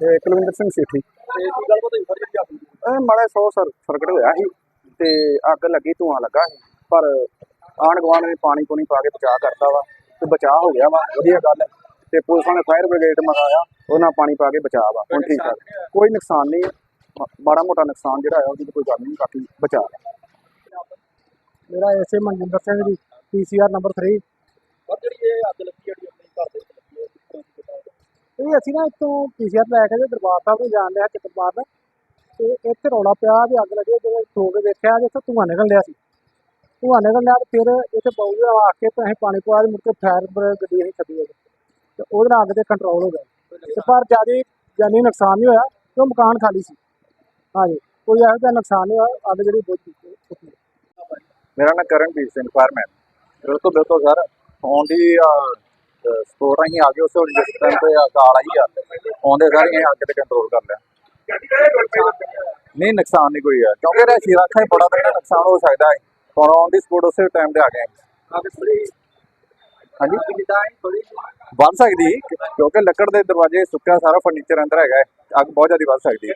ਤੇ ਕੁਲਵਿੰਦਰ ਸਿੰਘ ਸੇਠੀ। ਤੇ ਕੀ ਗੱਲ ਪਤਾ ਸਰ ਜਿਹੜੀ ਆਪਣੀ ਇਹ ਮਾੜਾ ਸੌ ਸਰ ਸਰਕਟ ਹੋਇਆ ਸੀ ਤੇ ਅੱਗ ਲੱਗੀ ਧੂਆਂ ਲੱਗਾ ਸੀ। ਪਰ ਆਂਢ ਗੁਆਂਢ ਨੇ ਪਾਣੀ ਪੂਣੀ ਪਾ ਕੇ ਬਚਾਅ ਕਰਤਾ ਵਾ ਤੇ ਬਚਾਅ ਹੋ ਗਿਆ ਵਾ ਵਧੀਆ ਗੱਲ ਹੈ। ਤੇ ਪੁਲਿਸ ਨੇ ਫਾਇਰ ਬ੍ਰਿਗੇਡ ਮੰਗਾਇਆ ਉਹਨਾਂ ਪਾਣੀ ਪਾ ਕੇ ਬਚਾਅ ਵਾ। ਹੁਣ ਠੀਕ ਠਾਕ। ਕੋਈ ਨੁਕਸਾਨ ਨਹੀਂ ਮਾੜਾ ਮੋਟਾ ਨੁਕਸਾਨ ਜਿਹੜਾ ਹੈ ਉਹਦੀ ਤਾਂ ਕੋਈ ਗੱਲ ਨਹੀਂ ਬਚਾਅ। ਹੈ। ਮੇਰਾ SA Manjinder Singh ji PCR number 3 ਪਰ ਜਿਹੜੀ ਇਹ ਅੱਗ ਲੱਗੀ ਜਿਹੜੀ ਆਪਣੇ ਘਰ ਦੇ ਵਿੱਚ ਲੱਗੀ ਹੈ ਕਿਸ ਤਰ੍ਹਾਂ ਦੀ ਪਤਾ ਹੈ? ਇਹ ਅਸੀਂ ਨਾ ਇੱਥੋਂ ਪੀਸੀਆਰ ਲੈ ਕੇ ਦਰਬਾਰ ਸਾਹਿਬ ਨੂੰ ਜਾਣ ਲਿਆ ਚਿੱਤਰਬਾਰ ਦਾ। ਤੇ ਇੱਥੇ ਰੌਲਾ ਪਿਆ ਵੀ ਅੱਗ ਲੱਗੀ, ਜਦੋਂ ਸੋ ਕੇ ਵੇਖਿਆ ਤੇ ਇੱਥੇ ਨਿਕਲ ਰਿਹਾ ਸੀ। ਧੂੰਆਂ ਨਿਕਲ ਰਿਹਾ ਤੇ ਫਿਰ ਇੱਥੇ ਬਾਊਗਾ ਆ ਕੇ ਤੇ ਅਸੀਂ ਪਾਣੀ ਪਵਾ ਕੇ ਮੁੜ ਕੇ ਫਾਇਰ ਗੱਡੀ ਅਸੀਂ ਸੱਦੀ ਤੇ ਉਹਦੇ ਨਾਲ ਅੱਗ ਤੇ ਕੰਟਰੋਲ ਹੋ ਗਿਆ। ਤੇ ਪਰ ਜ਼ਿਆਦਾ ਜਾਨੀ ਨੁਕਸਾਨ ਨਹੀਂ ਹੋਇਆ ਕਿਉਂ ਮਕਾਨ ਖਾਲੀ ਸੀ। ਹਾਂਜੀ, ਕੋਈ ਇਹੋ ਜਿਹਾ ਨੁਕਸਾਨ ਨਹੀਂ ਹੋਇਆ, ਅੱਗ ਜਿਹੜੀ ਬਹੁਤ ਮੇਰਾ ਨਾਮ ਕਰਨਵੀਰ ਸਿੰਘ, ਫਾਰਮੈਨ। ਬਿਲਕੁਲ ਬਿਲਕੁਲ, ਸਰ। ਫੋਨ ਦੀ ਸਪੋਰਟ ਅਸੀਂ ਆ ਗਏ ਉਸ ਵੇਲੇ ਜਿਸ ਟਾਈਮ ਤੇ ਕਾਲ ਆਈ ਆ, ਆਉਂਦੇ ਸਾਰੇ ਅੱਗ ਤੇ ਕੰਟਰੋਲ ਕਰ ਲਿਆ। ਨਹੀਂ, ਨੁਕਸਾਨ ਨਹੀਂ ਕੋਈ ਹੈ ਕਿਉਂਕਿ ਇਹ ਸ਼ੀਰਾ ਹੀ ਬੜਾ ਤਗੜਾ ਨੁਕਸਾਨ ਹੋ ਸਕਦਾ ਹੈ। ਹੁਣ ਔਨ ਦੀ ਸਪੋਰਟ ਉਸੇ ਟਾਈਮ ਤੇ ਆ ਗਏ ਹਾਂਜੀ? ਵੱਧ ਸਕਦੀ, ਕਿਉਂਕਿ ਲੱਕੜ ਦੇ ਦਰਵਾਜ਼ੇ ਸੁੱਕਿਆ ਸਾਰਾ ਫਰਨੀਚਰ ਅੰਦਰ ਹੈਗਾ ਅੱਗ ਬਹੁਤ ਜ਼ਿਆਦਾ ਵੱਧ ਸਕਦੀ ਹੈ।